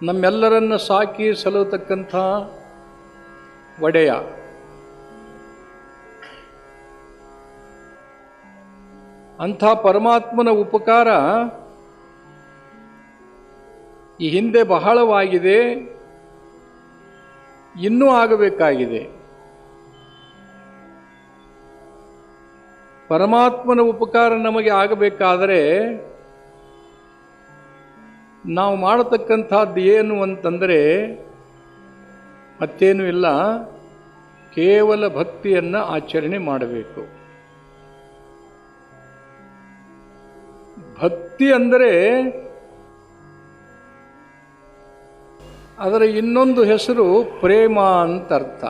ನಮ್ಮೆಲ್ಲರನ್ನ ಸಾಕಿ ಸಲುತಕ್ಕಂಥ ಒಡೆಯ. ಅಂಥ ಪರಮಾತ್ಮನ ಉಪಕಾರ ಈ ಹಿಂದೆ ಬಹಳವಾಗಿದೆ, ಇನ್ನೂ ಆಗಬೇಕಾಗಿದೆ. ಪರಮಾತ್ಮನ ಉಪಕಾರ ನಮಗೆ ಆಗಬೇಕಾದರೆ ನಾವು ಮಾಡತಕ್ಕಂಥದ್ದು ಏನು ಅಂತಂದರೆ ಮತ್ತೇನು ಇಲ್ಲ, ಕೇವಲ ಭಕ್ತಿಯನ್ನು ಆಚರಣೆ ಮಾಡಬೇಕು. ಭಕ್ತಿ ಅಂದರೆ ಅದರ ಇನ್ನೊಂದು ಹೆಸರು ಪ್ರೇಮ ಅಂತ ಅರ್ಥ.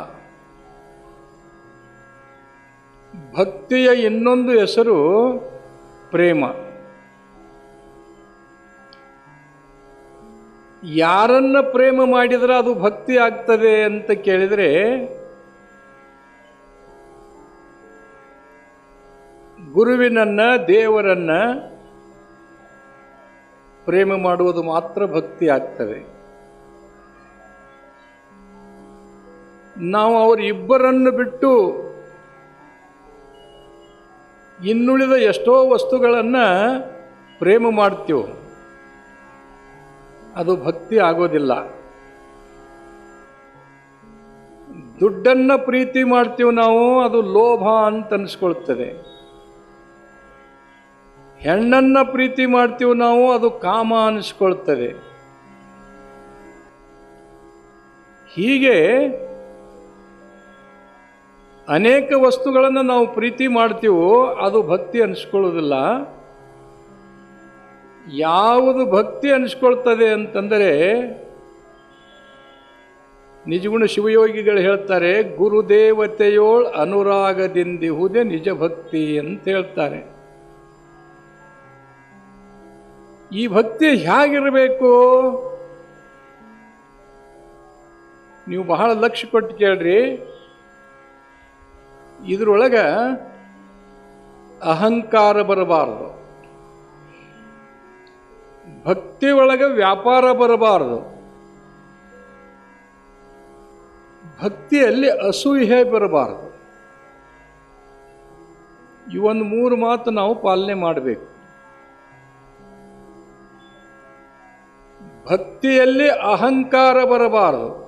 ಭಕ್ತಿಯ ಇನ್ನೊಂದು ಹೆಸರು ಪ್ರೇಮ. ಯಾರನ್ನ ಪ್ರೇಮ ಮಾಡಿದರೆ ಅದು ಭಕ್ತಿ ಆಗ್ತದೆ ಅಂತ ಕೇಳಿದರೆ, ಗುರುವಿನನ್ನ, ದೇವರನ್ನ ಪ್ರೇಮ ಮಾಡುವುದು ಮಾತ್ರ ಭಕ್ತಿ ಆಗ್ತದೆ. ನಾವು ಅವರಿಬ್ಬರನ್ನು ಬಿಟ್ಟು ಇನ್ನುಳಿದ ಎಷ್ಟೋ ವಸ್ತುಗಳನ್ನು ಪ್ರೇಮ ಮಾಡ್ತೀವಿ. ಅದು ಭಕ್ತಿ ಆಗೋದಿಲ್ಲ. ದುಡ್ಡನ್ನು ಪ್ರೀತಿ ಮಾಡ್ತೀವಿ ನಾವು, ಅದು ಲೋಭ ಅಂತ ಅನಿಸ್ಕೊಳ್ತದೆ. ಹೆಣ್ಣನ್ನು ಪ್ರೀತಿ ಮಾಡ್ತೀವಿ ನಾವು, ಅದು ಕಾಮ ಅನಿಸ್ಕೊಳ್ತದೆ. ಹೀಗೆ ಅನೇಕ ವಸ್ತುಗಳನ್ನು ನಾವು ಪ್ರೀತಿ ಮಾಡ್ತೀವೋ, ಅದು ಭಕ್ತಿ ಅನಿಸ್ಕೊಳ್ಳೋದಿಲ್ಲ. ಯಾವುದು ಭಕ್ತಿ ಅನಿಸ್ಕೊಳ್ತದೆ ಅಂತಂದರೆ, ನಿಜಗುಣ ಶಿವಯೋಗಿಗಳು ಹೇಳ್ತಾರೆ, ಗುರುದೇವತೆಯೋಳ್ ಅನುರಾಗದಿಂದಿಹುದೇ ನಿಜ ಭಕ್ತಿ ಅಂತ ಹೇಳ್ತಾರೆ. ಈ ಭಕ್ತಿ ಹೇಗಿರಬೇಕು? ನೀವು ಬಹಳ ಲಕ್ಷ್ಯ ಕೊಟ್ಟು ಕೇಳ್ರಿ. ಇದರೊಳಗೆ ಅಹಂಕಾರ ಬರಬಾರದು. ಭಕ್ತಿ ಒಳಗೆ ವ್ಯಾಪಾರ ಬರಬಾರದು. ಭಕ್ತಿಯಲ್ಲಿ ಅಸೂಹೆ ಬರಬಾರದು. ಒಂದು ಮೂರು ಮಾತು ನಾವು ಪಾಲನೆ ಮಾಡಬೇಕು. ಭಕ್ತಿಯಲ್ಲಿ ಅಹಂಕಾರ ಬರಬಾರದು.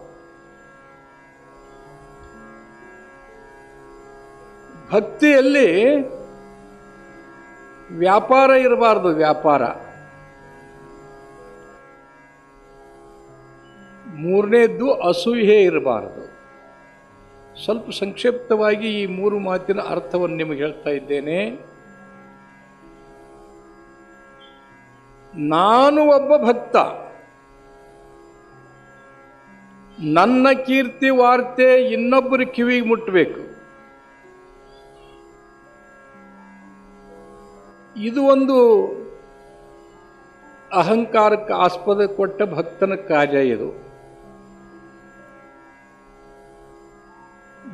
ಭಕ್ತಿಯಲ್ಲಿ ವ್ಯಾಪಾರ ಇರಬಾರ್ದು, ವ್ಯಾಪಾರ. ಮೂರನೇದ್ದು ಅಸೂಹೆ ಇರಬಾರದು. ಸ್ವಲ್ಪ ಸಂಕ್ಷಿಪ್ತವಾಗಿ ಈ ಮೂರು ಮಾತಿನ ಅರ್ಥವನ್ನು ನಿಮಗೆ ಹೇಳ್ತಾ ಇದ್ದೇನೆ. ನಾನು ಒಬ್ಬ ಭಕ್ತ. ನನ್ನ ಕೀರ್ತಿ ವಾರ್ತೆ ಇನ್ನೊಬ್ಬರ ಕಿವಿಗೆ ಮುಟ್ಟಬೇಕು. ಇದು ಒಂದು ಅಹಂಕಾರಕ್ಕೆ ಆಸ್ಪದ ಕೊಟ್ಟ ಭಕ್ತನ ಕಾರ್ಯ ಇದು.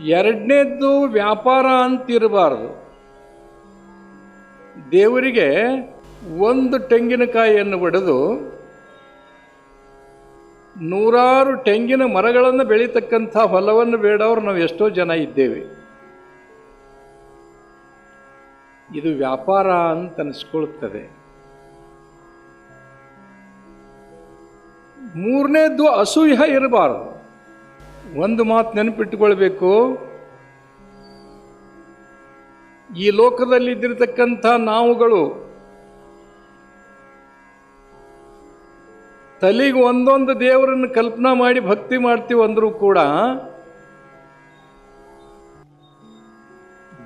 ಎರಡನೇದ್ದು ವ್ಯಾಪಾರ ಅಂತಿರಬಾರದು. ದೇವರಿಗೆ ಒಂದು ತೆಂಗಿನಕಾಯಿಯನ್ನು ಒಡೆದು ನೂರಾರು ತೆಂಗಿನ ಮರಗಳನ್ನು ಬೆಳೀತಕ್ಕಂಥ ಹೊಲವನ್ನು ಬೇಡವರು ನಾವು ಎಷ್ಟೋ ಜನ ಇದ್ದೇವೆ. ಇದು ವ್ಯಾಪಾರ ಅಂತ ಅನಿಸ್ಕೊಳ್ತದೆ. ಮೂರನೇದ್ದು ಅಸೂಯ ಇರಬಾರದು. ಒಂದು ಮಾತು ನೆನಪಿಟ್ಟುಕೊಳ್ಬೇಕು. ಈ ಲೋಕದಲ್ಲಿ ಇದ್ದಿರತಕ್ಕಂಥ ನಾವುಗಳು ತಲೆಗೆ ಒಂದೊಂದು ದೇವರನ್ನು ಕಲ್ಪನಾ ಮಾಡಿ ಭಕ್ತಿ ಮಾಡ್ತೀವಿ ಅಂದರೂ ಕೂಡ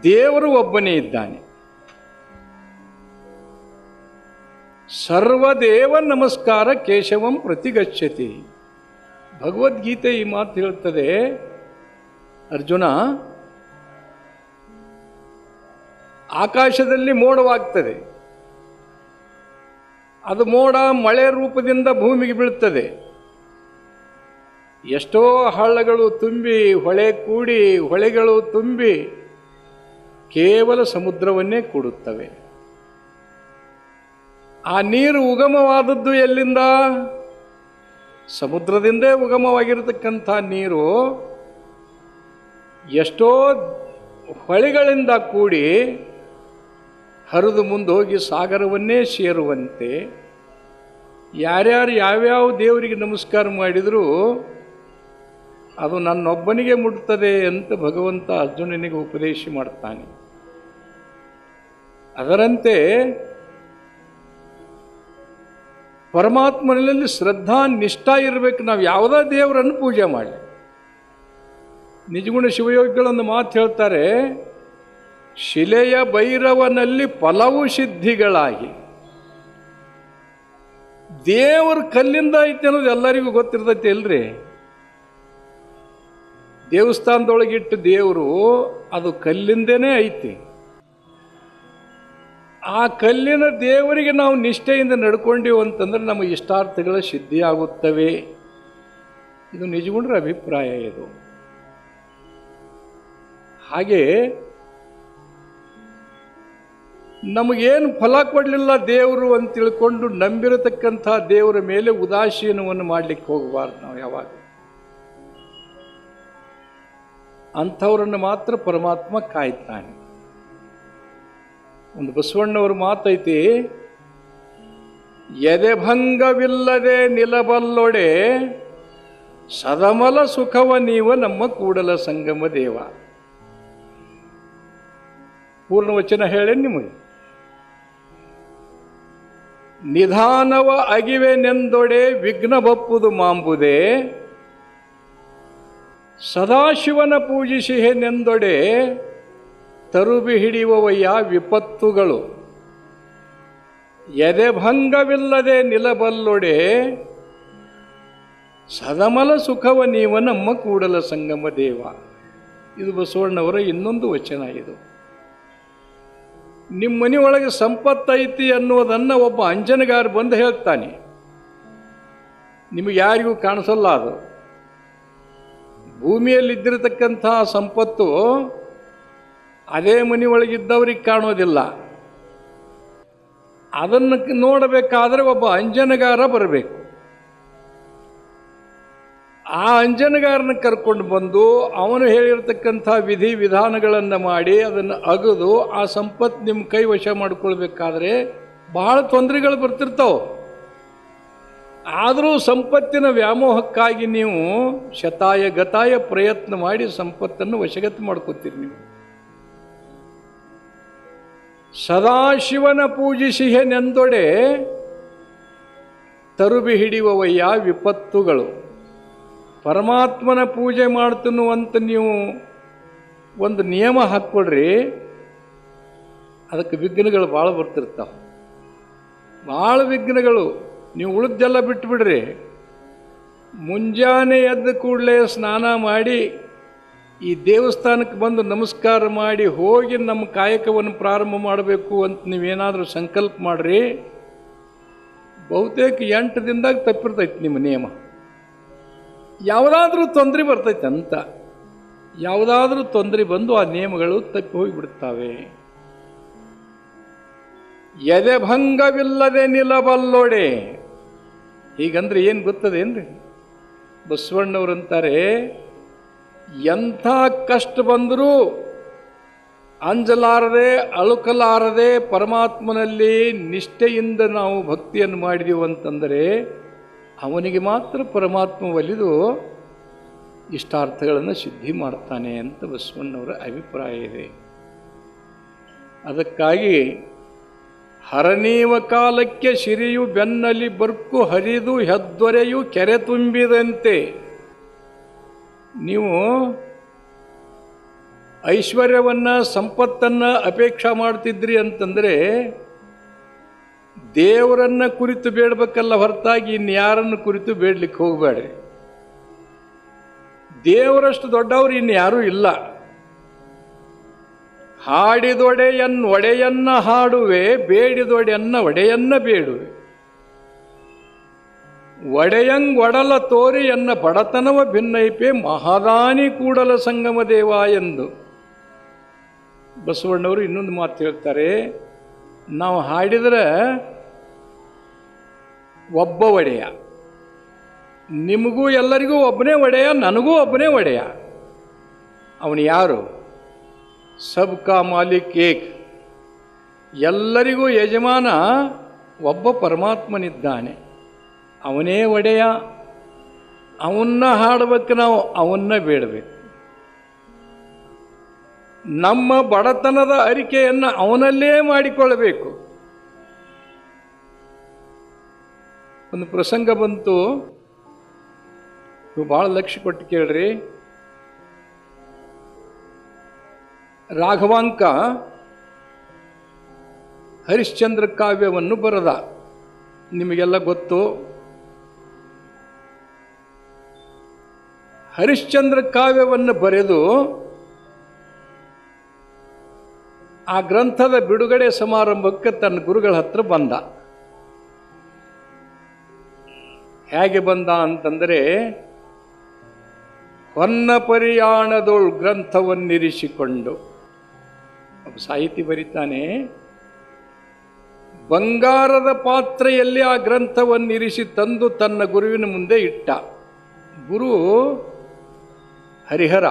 ದೇವರು ಒಬ್ಬನೇ ಇದ್ದಾನೆ. ಸರ್ವದೇವ ನಮಸ್ಕಾರ ಕೇಶವಂ ಪ್ರತಿಗಚ್ಚತಿ ಭಗವದ್ಗೀತೆ ಈ ಮಾತು ಹೇಳ್ತದೆ ಅರ್ಜುನ, ಆಕಾಶದಲ್ಲಿ ಮೋಡವಾಗ್ತದೆ. ಅದು ಮೋಡ ಮಳೆ ರೂಪದಿಂದ ಭೂಮಿಗೆ ಬೀಳುತ್ತದೆ. ಎಷ್ಟೋ ಹಳ್ಳಗಳು ತುಂಬಿ, ಹೊಳೆ ಕೂಡಿ, ಹೊಳೆಗಳು ತುಂಬಿ ಕೇವಲ ಸಮುದ್ರವನ್ನೇ ಕೂಡುತ್ತವೆ. ಆ ನೀರು ಉಗಮವಾದದ್ದು ಎಲ್ಲಿಂದ? ಸಮುದ್ರದಿಂದೇ ಉಗಮವಾಗಿರತಕ್ಕಂಥ ನೀರು ಎಷ್ಟೋ ಹೊಳೆಗಳಿಂದ ಕೂಡಿ ಹರಿದು ಮುಂದೆ ಹೋಗಿ ಸಾಗರವನ್ನೇ ಸೇರುವಂತೆ ಯಾರ್ಯಾರು ಯಾವ್ಯಾವ ದೇವರಿಗೆ ನಮಸ್ಕಾರ ಮಾಡಿದರೂ ಅದು ನನ್ನೊಬ್ಬನಿಗೆ ಮುಟ್ತದೆ ಅಂತ ಭಗವಂತ ಅರ್ಜುನನಿಗೆ ಉಪದೇಶ ಮಾಡ್ತಾನೆ. ಅದರಂತೆ ಪರಮಾತ್ಮನಲ್ಲಿ ಶ್ರದ್ಧಾ ನಿಷ್ಠಾ ಇರಬೇಕು. ನಾವು ಯಾವುದೇ ದೇವರನ್ನು ಪೂಜೆ ಮಾಡಲಿ. ನಿಜಗುಣ ಶಿವಯೋಗಿಗಳನ್ನು ಮಾತು ಹೇಳ್ತಾರೆ, ಶಿಲೆಯ ಭೈರವನಲ್ಲಿ ಫಲವು ಸಿದ್ಧಿಗಳಾಗಿ. ದೇವರು ಕಲ್ಲಿಂದ ಐತೆ ಅನ್ನೋದು ಎಲ್ಲರಿಗೂ ಗೊತ್ತಿರ್ತೈತಿ ಅಲ್ರಿ ದೇವಸ್ಥಾನದೊಳಗಿಟ್ಟು ದೇವರು ಅದು ಕಲ್ಲಿಂದೇನೇ ಐತಿ. ಆ ಕಲ್ಲಿನ ದೇವರಿಗೆ ನಾವು ನಿಷ್ಠೆಯಿಂದ ನಡ್ಕೊಂಡೆವು ಅಂತಂದ್ರೆ ನಮ್ಮ ಇಷ್ಟಾರ್ಥಗಳ ಸಿದ್ಧಿಯಾಗುತ್ತವೆ. ಇದು ನಿಜಗುಂಡ್ರ ಅಭಿಪ್ರಾಯ ಇದು. ಹಾಗೆ ನಮಗೇನು ಫಲ ಕೊಡಲಿಲ್ಲ ದೇವರು ಅಂತ ತಿಳ್ಕೊಂಡು ನಂಬಿರತಕ್ಕಂಥ ದೇವರ ಮೇಲೆ ಉದಾಸೀನವನ್ನು ಮಾಡಲಿಕ್ಕೆ ಹೋಗಬಾರ್ದು ನಾವು ಯಾವಾಗ. ಅಂಥವ್ರನ್ನು ಮಾತ್ರ ಪರಮಾತ್ಮ ಕಾಯ್ತಾನೆ. ಒಂದು ಬಸವಣ್ಣವ್ರ ಮಾತೈತಿ ಎದೆಭಂಗವಿಲ್ಲದೆ ನಿಲಬಲ್ಲೊಡೆ, ಸದಮಲ ಸುಖವ ನೀವ ನಮ್ಮ ಕೂಡಲ ಸಂಗಮ ದೇವ. ಪೂರ್ಣ ವಚನ ಹೇಳಿ ನಿಮಗೆ? ನಿಧಾನವ ಅಗಿವೆನೆಂದೊಡೆ ವಿಘ್ನ ಬಪ್ಪುದು ಮಾಂಬುದೆ, ಸದಾಶಿವನ ಪೂಜಿಸಿಹೆನೆಂದೊಡೆ ತರುಬಿ ಹಿಡಿಯುವವಯ್ಯ ವಿಪತ್ತುಗಳು. ಎದೆಭಂಗವಿಲ್ಲದೆ ನಿಲಬಲ್ಲೊಡೆ, ಸದಮಲ ಸುಖವ ನೀವ ನಮ್ಮ ಕೂಡಲ ಸಂಗಮ ದೇವ. ಇದು ಬಸವಣ್ಣವರ ಇನ್ನೊಂದು ವಚನ ಇದು. ನಿಮ್ಮ ಮನೆಯೊಳಗೆ ಸಂಪತ್ತೈತಿ ಅನ್ನುವುದನ್ನು ಒಬ್ಬ ಅಂಜನಗಾರ ಬಂದು ಹೇಳ್ತಾನೆ. ನಿಮಗೆ ಯಾರಿಗೂ ಕಾಣಿಸಲ್ಲ ಅದು. ಭೂಮಿಯಲ್ಲಿದ್ದಿರತಕ್ಕಂಥ ಸಂಪತ್ತು ಅದೇ ಮನೆಯೊಳಗಿದ್ದವ್ರಿಗೆ ಕಾಣೋದಿಲ್ಲ. ಅದನ್ನು ನೋಡಬೇಕಾದ್ರೆ ಒಬ್ಬ ಅಂಜನಗಾರ ಬರಬೇಕು. ಆ ಅಂಜನಗಾರನ ಕರ್ಕೊಂಡು ಬಂದು ಅವನು ಹೇಳಿರ್ತಕ್ಕಂಥ ವಿಧಿ ವಿಧಾನಗಳನ್ನು ಮಾಡಿ ಅದನ್ನು ಅಗದು, ಆ ಸಂಪತ್ತು ನಿಮ್ಮ ಕೈ ವಶ ಮಾಡಿಕೊಳ್ಬೇಕಾದ್ರೆ ಬಹಳ ತೊಂದರೆಗಳು ಬರ್ತಿರ್ತಾವೆ. ಆದರೂ ಸಂಪತ್ತಿನ ವ್ಯಾಮೋಹಕ್ಕಾಗಿ ನೀವು ಶತಾಯ ಗತಾಯ ಪ್ರಯತ್ನ ಮಾಡಿ ಸಂಪತ್ತನ್ನು ವಶಗತಿ ಮಾಡ್ಕೋತೀರಿ ನೀವು. ಸದಾಶಿವನ ಪೂಜಿಸಿಹೆನೆಂದೊಡೆ ತರುಬಿ ಹಿಡಿಯುವವಯ್ಯ ವಿಪತ್ತುಗಳು. ಪರಮಾತ್ಮನ ಪೂಜೆ ಮಾಡ್ತನ್ನುವಂತ ನೀವು ಒಂದು ನಿಯಮ ಹಾಕ್ಕೊಡ್ರಿ, ಅದಕ್ಕೆ ವಿಘ್ನಗಳು ಭಾಳ ಬರ್ತಿರ್ತಾವೆ. ಭಾಳ ವಿಘ್ನಗಳು, ನೀವು ಉಳಿದೆಲ್ಲ ಬಿಟ್ಬಿಡ್ರಿ. ಮುಂಜಾನೆ ಎದ್ದ ಕೂಡಲೇ ಸ್ನಾನ ಮಾಡಿ ಈ ದೇವಸ್ಥಾನಕ್ಕೆ ಬಂದು ನಮಸ್ಕಾರ ಮಾಡಿ ಹೋಗಿ ನಮ್ಮ ಕಾಯಕವನ್ನು ಪ್ರಾರಂಭ ಮಾಡಬೇಕು ಅಂತ ನೀವೇನಾದರೂ ಸಂಕಲ್ಪ ಮಾಡ್ರಿ. ಬಹುತೇಕ ಎಂಟು ದಿನದಾಗ ತಪ್ಪಿರ್ತೈತಿ ನಿಮ್ಮ ನಿಯಮ. ಯಾವುದಾದ್ರೂ ತೊಂದರೆ ಬರ್ತೈತೆ ಅಂತ. ಯಾವುದಾದ್ರೂ ತೊಂದರೆ ಬಂದು ಆ ನಿಯಮಗಳು ತಪ್ಪಿ ಹೋಗಿಬಿಡ್ತಾವೆ. ಎದೆಭಂಗವಿಲ್ಲದೆ ನಿಲ್ಲಬಲ್ಲೋಡೆ. ಹೀಗಂದ್ರೆ ಏನು ಗೊತ್ತದೇನ್ರಿ? ಬಸವಣ್ಣವ್ರಂತಾರೆ ಎಂಥ ಕಷ್ಟ ಬಂದರೂ ಅಂಜಲಾರದೆ, ಅಳುಕಲಾರದೆ ಪರಮಾತ್ಮನಲ್ಲಿ ನಿಷ್ಠೆಯಿಂದ ನಾವು ಭಕ್ತಿಯನ್ನು ಮಾಡಿದೆವು ಅಂತಂದರೆ ಅವನಿಗೆ ಮಾತ್ರ ಪರಮಾತ್ಮ ಒಲಿದು ಇಷ್ಟಾರ್ಥಗಳನ್ನು ಸಿದ್ಧಿ ಮಾಡ್ತಾನೆ ಅಂತ ಬಸವಣ್ಣವರ ಅಭಿಪ್ರಾಯ ಇದೆ. ಅದಕ್ಕಾಗಿ ಹರನೀವ ಕಾಲಕ್ಕೆ ಸಿರಿಯು ಬೆನ್ನಲಿ ಬರ್ಕು ಹರಿದು ಹೆದ್ದೊರೆಯು ಕೆರೆ ತುಂಬಿದಂತೆ ನೀವು ಐಶ್ವರ್ಯವನ್ನು, ಸಂಪತ್ತನ್ನು ಅಪೇಕ್ಷೆ ಮಾಡ್ತಿದ್ರಿ ಅಂತಂದರೆ ದೇವರನ್ನ ಕುರಿತು ಬೇಡಬೇಕಲ್ಲ ಹೊರತಾಗಿ ಇನ್ಯಾರನ್ನು ಕುರಿತು ಬೇಡಲಿಕ್ಕೆ ಹೋಗಬೇಡ್ರಿ. ದೇವರಷ್ಟು ದೊಡ್ಡವರು ಇನ್ಯಾರೂ ಇಲ್ಲ. ಹಾಡಿದೊಡೆಯನ್ ಒಡೆಯನ್ನ ಹಾಡುವೆ, ಬೇಡಿದೊಡೆಯನ್ನ ಒಡೆಯನ್ನ ಬೇಡುವೆ. ಒಡೆಯಂಗ್ ಒಡಲ ತೋರಿ ಎನ್ನ ಬಡತನವ ಭಿನ್ನೈಪೆ ಮಹಾದಾನಿ ಕೂಡಲ ಸಂಗಮ ದೇವ ಎಂದು. ಬಸವಣ್ಣವರು ಇನ್ನೊಂದು ಮಾತು ಹೇಳ್ತಾರೆ, ನಾವು ಹಾಡಿದರೆ ಒಬ್ಬ ಒಡೆಯ. ನಿಮಗೂ ಎಲ್ಲರಿಗೂ ಒಬ್ಬನೇ ಒಡೆಯ, ನನಗೂ ಒಬ್ಬನೇ ಒಡೆಯ. ಅವನು ಯಾರು? ಸಬ್ ಕಾ ಮಾಲಿಕ್ ಏಕ್. ಎಲ್ಲರಿಗೂ ಯಜಮಾನ ಒಬ್ಬ ಪರಮಾತ್ಮನಿದ್ದಾನೆ. ಅವನೇ ಒಡೆಯ, ಅವನ್ನ ಹಾಡಬೇಕು ನಾವು, ಅವನ್ನ ಬೇಡಬೇಕು. ನಮ್ಮ ಬಡತನದ ಅರಿಕೆಯನ್ನು ಅವನಲ್ಲೇ ಮಾಡಿಕೊಳ್ಳಬೇಕು. ಒಂದು ಪ್ರಸಂಗ ಬಂತು. ನೀವು ಭಾಳ ಲಕ್ಷ್ಯ ಕೊಟ್ಟು ಕೇಳ್ರಿ. ರಾಘವಾಂಕ ಹರಿಶ್ಚಂದ್ರ ಕಾವ್ಯವನ್ನು ಬರೆದ. ನಿಮಗೆಲ್ಲ ಗೊತ್ತು. ಹರಿಶ್ಚಂದ್ರ ಕಾವ್ಯವನ್ನು ಬರೆದು ಆ ಗ್ರಂಥದ ಬಿಡುಗಡೆ ಸಮಾರಂಭಕ್ಕೆ ತನ್ನ ಗುರುಗಳ ಹತ್ರ ಬಂದ. ಹೇಗೆ ಬಂದ ಅಂತಂದರೆ, ಹೊನ್ನ ಪರಿಯಾಣದೊಳ್ ಗ್ರಂಥವನ್ನಿರಿಸಿಕೊಂಡು ಒಬ್ಬ ಸಾಹಿತಿ ಬರೀತಾನೆ, ಬಂಗಾರದ ಪಾತ್ರೆಯಲ್ಲಿ ಆ ಗ್ರಂಥವನ್ನಿರಿಸಿ ತಂದು ತನ್ನ ಗುರುವಿನ ಮುಂದೆ ಇಟ್ಟ. ಗುರು ಹರಿಹರ.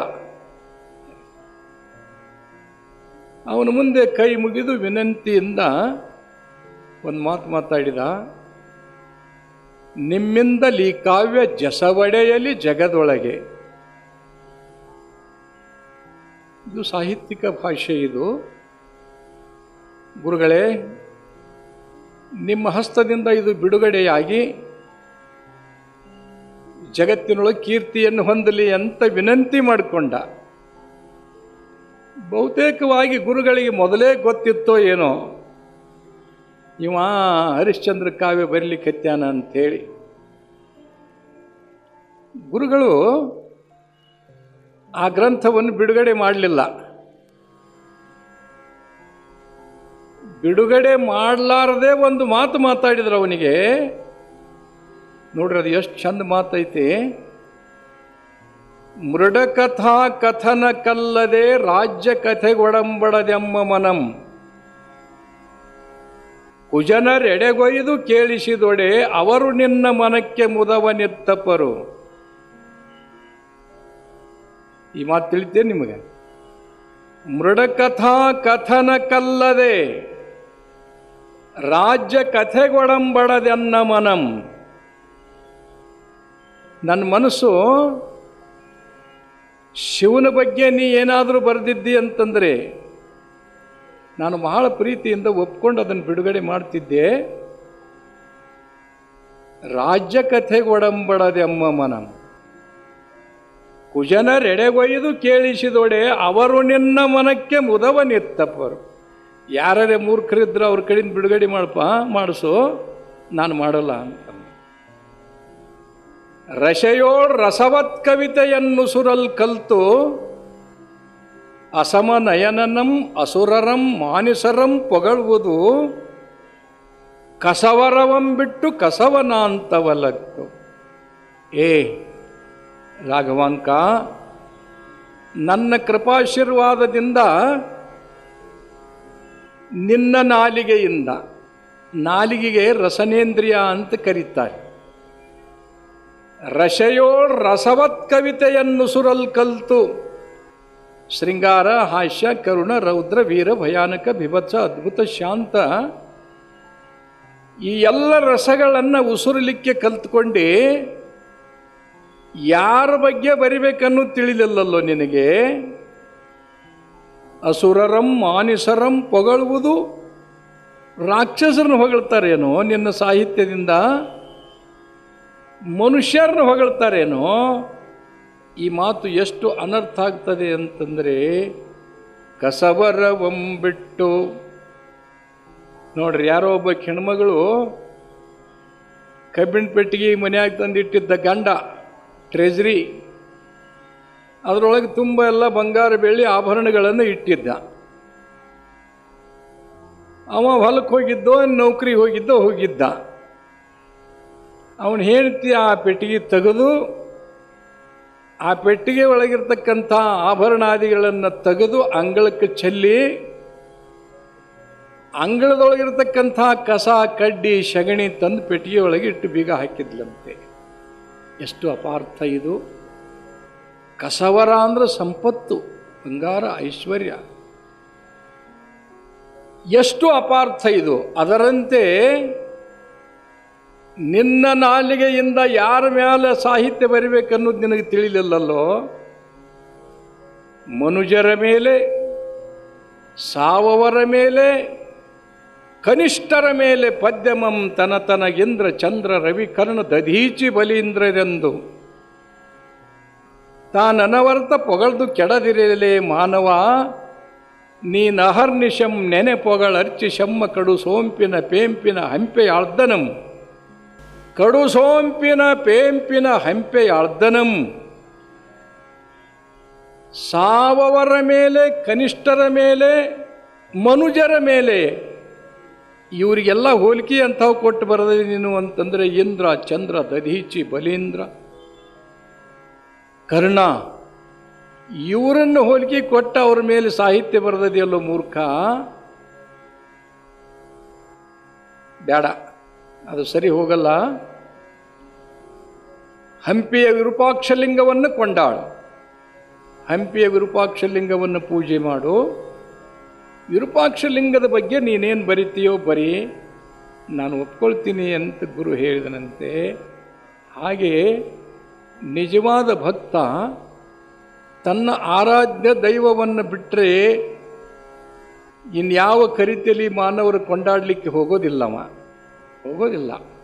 ಅವನ ಮುಂದೆ ಕೈ ಮುಗಿದು ವಿನಂತಿಯಿಂದ ಒಂದು ಮಾತು ಮಾತಾಡಿದ, ನಿಮ್ಮಿಂದಲೀ ಕಾವ್ಯ ಜಸವಡೆಯಲಿ ಜಗದೊಳಗೆ. ಇದು ಸಾಹಿತ್ಯಿಕ ಭಾಷೆ ಇದು. ಗುರುಗಳೇ, ನಿಮ್ಮ ಹಸ್ತದಿಂದ ಇದು ಬಿಡುಗಡೆಯಾಗಿ ಜಗತ್ತಿನೊಳಗೆ ಕೀರ್ತಿಯನ್ನು ಹೊಂದಲಿ ಅಂತ ವಿನಂತಿ ಮಾಡಿಕೊಂಡ. ಬಹುತೇಕವಾಗಿ ಗುರುಗಳಿಗೆ ಮೊದಲೇ ಗೊತ್ತಿತ್ತೋ ಏನೋ, ಇವ ಹರಿಶ್ಚಂದ್ರ ಕಾವ್ಯ ಬರಲಿಕ್ಕೆ ಹತ್ಯಾನ ಅಂಥೇಳಿ. ಗುರುಗಳು ಆ ಗ್ರಂಥವನ್ನು ಬಿಡುಗಡೆ ಮಾಡಲಿಲ್ಲ. ಬಿಡುಗಡೆ ಮಾಡಲಾರದೆ ಒಂದು ಮಾತು ಮಾತಾಡಿದ್ರು ಅವನಿಗೆ ನೋಡ್ರಿ, ಅದು ಎಷ್ಟು ಚಂದ ಮಾತೈತಿ. ಮೃಡಕಥಾ ಕಥನ ಕಲ್ಲದೆ ರಾಜ್ಯ ಕಥೆಗೊಡಂಬಡದೆಮ್ಮ ಮನಂ. ಕುಜನರೆಡೆಗೊಯ್ದು ಕೇಳಿಸಿದೊಡೆ ಅವರು ನಿನ್ನ ಮನಕ್ಕೆ ಮುದವನಿತ್ತಪ್ಪರು ಈ ಮಾತು ತಿಳಿತೇ ನಿಮಗೆ? ಮೃಡಕಥಾ ಕಥನ ಕಲ್ಲದೆ ರಾಜ್ಯ ಕಥೆಗೊಡಂಬಡದೆನ್ನ ಮನಂ. ನನ್ನ ಮನಸ್ಸು, ಶಿವನ ಬಗ್ಗೆ ನೀ ಏನಾದರೂ ಬರೆದಿದ್ದಿ ಅಂತಂದರೆ, ನಾನು ಬಹಳ ಪ್ರೀತಿಯಿಂದ ಒಪ್ಕೊಂಡು ಅದನ್ನು ಬಿಡುಗಡೆ ಮಾಡ್ತಿದ್ದೆ. ರಾಜ್ಯ ಕಥೆಗೆ ಒಡಂಬಡದೆ ಅಮ್ಮ ಮನಂ ಕುಜನರೆಡೆಗೊಯ್ದು ಕೇಳಿಸಿದೊಡೆ ಅವರು ನಿನ್ನ ಮನಕ್ಕೆ ಮುದವನಿತ್ತಪ್ಪರು ಯಾರೇ ಮೂರ್ಖರಿದ್ರೆ ಅವ್ರ ಕಡೆಯಿಂದ ಬಿಡುಗಡೆ ಮಾಡಪ್ಪ, ಮಾಡಿಸು, ನಾನು ಮಾಡಲ್ಲ ಅಂತ. ರಸಯೋಳ್ ರಸವತ್ ಕವಿತೆಯನ್ನು ಸುರಲ್ ಕಲ್ತು ಅಸಮನಯನನಂ ಅಸುರರಂ ಮಾನಿಸರಂ ಪೊಗಳುವುದು, ಕಸವರವಂ ಬಿಟ್ಟು ಕಸವನಾಂತವಲಕ್ಕು ಏ ರಾಘವಾಂಕ, ನನ್ನ ಕೃಪಾಶೀರ್ವಾದದಿಂದ ನಿನ್ನ ನಾಲಿಗೆಯಿಂದ, ನಾಲಿಗೆಗೆ ರಸನೇಂದ್ರಿಯ ಅಂತ ಕರೀತಾರೆ. ರಸಯೋಳ್ ರಸವತ್ ಕವಿತೆಯನ್ನು ಸುರಲ್ ಕಲ್ತು. ಶೃಂಗಾರ, ಹಾಸ್ಯ, ಕರುಣ, ರೌದ್ರ, ವೀರ, ಭಯಾನಕ, ಬಿಭತ್ಸ, ಅದ್ಭುತ, ಶಾಂತ. ಈ ಎಲ್ಲ ರಸಗಳನ್ನು ಉಸುರಲಿಕ್ಕೆ ಕಲ್ತ್ಕೊಂಡು ಯಾರ ಬಗ್ಗೆ ಬರಿಬೇಕನ್ನು ತಿಳಿಲಿಲ್ಲಲ್ಲೋ ನಿನಗೆ? ಅಸುರರಂ, ಮಾನಿಸರಂ, ಪೊಗಳುವುದು ರಾಕ್ಷಸರನ್ನು ಹೊಗಳ್ತಾರೇನೋ ನಿನ್ನ ಸಾಹಿತ್ಯದಿಂದ? ಮನುಷ್ಯರನ್ನು ಹೊಗಳ್ತಾರೇನೋ, ಈ ಮಾತು ಎಷ್ಟು ಅನರ್ಥ ಆಗ್ತದೆ ಅಂತಂದರೆ ಕಸವರವಂಬಿಟ್ಟು ನೋಡ್ರಿ, ಯಾರೋ ಒಬ್ಬ ಹೆಣ್ಮಗಳು ಕಬ್ಬಿಣ ಪೆಟ್ಟಿಗೆ ಮನ್ಯಾಗ ತಂದಿಟ್ಟಿದ್ದ ಗಂಡ ಟ್ರೆಜರಿ ಅದರೊಳಗೆ ತುಂಬ ಎಲ್ಲ ಬಂಗಾರ ಬೆಳ್ಳಿ ಆಭರಣಗಳನ್ನು ಇಟ್ಟಿದ್ದ. ಅವ ಹೊಲಕ್ಕೆ ಹೋಗಿದ್ದೋ, ನೌಕರಿ ಹೋಗಿದ್ದೋ ಹೋಗಿದ್ದ. ಅವನು ಹೇಳ್ತಿ, ಆ ಪೆಟ್ಟಿಗೆ ತೆಗೆದು, ಆ ಪೆಟ್ಟಿಗೆ ಒಳಗಿರ್ತಕ್ಕಂಥ ಆಭರಣಾದಿಗಳನ್ನು ತೆಗೆದು ಅಂಗಳಕ್ಕೆ ಚೆಲ್ಲಿ, ಅಂಗಳದೊಳಗಿರ್ತಕ್ಕಂಥ ಕಸ, ಕಡ್ಡಿ, ಸಗಣಿ ತಂದು ಪೆಟ್ಟಿಗೆ ಒಳಗೆ ಇಟ್ಟು ಬೀಗ ಹಾಕಿದ್ಲಂತೆ. ಎಷ್ಟು ಅಪಾರ್ಥ ಇದು. ಕಸವರ ಅಂದ್ರೆ ಸಂಪತ್ತು, ಬಂಗಾರ, ಐಶ್ವರ್ಯ. ಎಷ್ಟು ಅಪಾರ್ಥ ಇದು. ಅದರಂತೆ ನಿನ್ನ ನಾಲಿಗೆಯಿಂದ ಯಾರ ಮೇಲೆ ಸಾಹಿತ್ಯ ಬರಿಬೇಕನ್ನೋದು ನಿನಗೆ ತಿಳಿಲಿಲ್ಲಲ್ಲೋ? ಮನುಜರ ಮೇಲೆ, ಸಾವವರ ಮೇಲೆ, ಕನಿಷ್ಠರ ಮೇಲೆ ಪದ್ಯಮಂ ತನತನ ಇಂದ್ರ ಚಂದ್ರ ರವಿ ಕರ್ಣ ದಧೀಚಿ ಬಲೀಂದ್ರರೆಂದು. ತಾನನವರ್ತ ಪೊಗಳ್ದು ಕೆಡದಿರಲೇ ಮಾನವ ನೀನಹರ್ನಿಶಂ ನೆನೆ ಪೊಗಳರ್ಚಿ ಶಮ್ಮ ಕಡು ಸೋಂಪಿನ ಪೇಂಪಿನ ಹಂಪೆಯಾಳ್ದನಂ. ಕಡು ಸೋಂಪಿನ ಪೇಂಪಿನ ಹಂಪೆಯಾಳ್ದನಂ ಸಾವವರ ಮೇಲೆ, ಕನಿಷ್ಠರ ಮೇಲೆ, ಮನುಜರ ಮೇಲೆ. ಇವರಿಗೆಲ್ಲ ಹೋಲಿಕೆ ಅಂಥವು ಕೊಟ್ಟು ಬರದೆ ನೀನು ಅಂತಂದರೆ ಇಂದ್ರ, ಚಂದ್ರ, ದಧೀಚಿ, ಬಲೀಂದ್ರ. ಕರ್ಣ, ಇವರನ್ನು ಹೋಲಿಕೆ ಕೊಟ್ಟ ಅವ್ರ ಮೇಲೆ ಸಾಹಿತ್ಯ ಬರೆದದೆಯಲ್ಲೋ ಮೂರ್ಖ? ಬೇಡ. ಅದು ಸರಿ ಹೋಗಲ್ಲ. ಹಂಪಿಯ ವಿರೂಪಾಕ್ಷಲಿಂಗವನ್ನು ಕೊಂಡಾಳು. ಹಂಪಿಯ ವಿರೂಪಾಕ್ಷಲಿಂಗವನ್ನು ಪೂಜೆ ಮಾಡು. ವಿರೂಪಾಕ್ಷಲಿಂಗದ ಬಗ್ಗೆ ನೀನೇನು ಬರಿತೀಯೋ ಬರೀ, ನಾನು ಒಪ್ಕೊಳ್ತೀನಿ ಅಂತ ಗುರು ಹೇಳಿದನಂತೆ. ಹಾಗೆ ನಿಜವಾದ ಭಕ್ತ ತನ್ನ ಆರಾಧ್ಯ ದೈವವನ್ನು ಬಿಟ್ಟರೆ ಇನ್ಯಾವ ಕರಿತೆಯಲ್ಲಿ ಮಾನವರು ಕೊಂಡಾಡಲಿಕ್ಕೆ ಹೋಗೋದಿಲ್ಲವ. ಹೋಗೋದಿಲ್ಲ.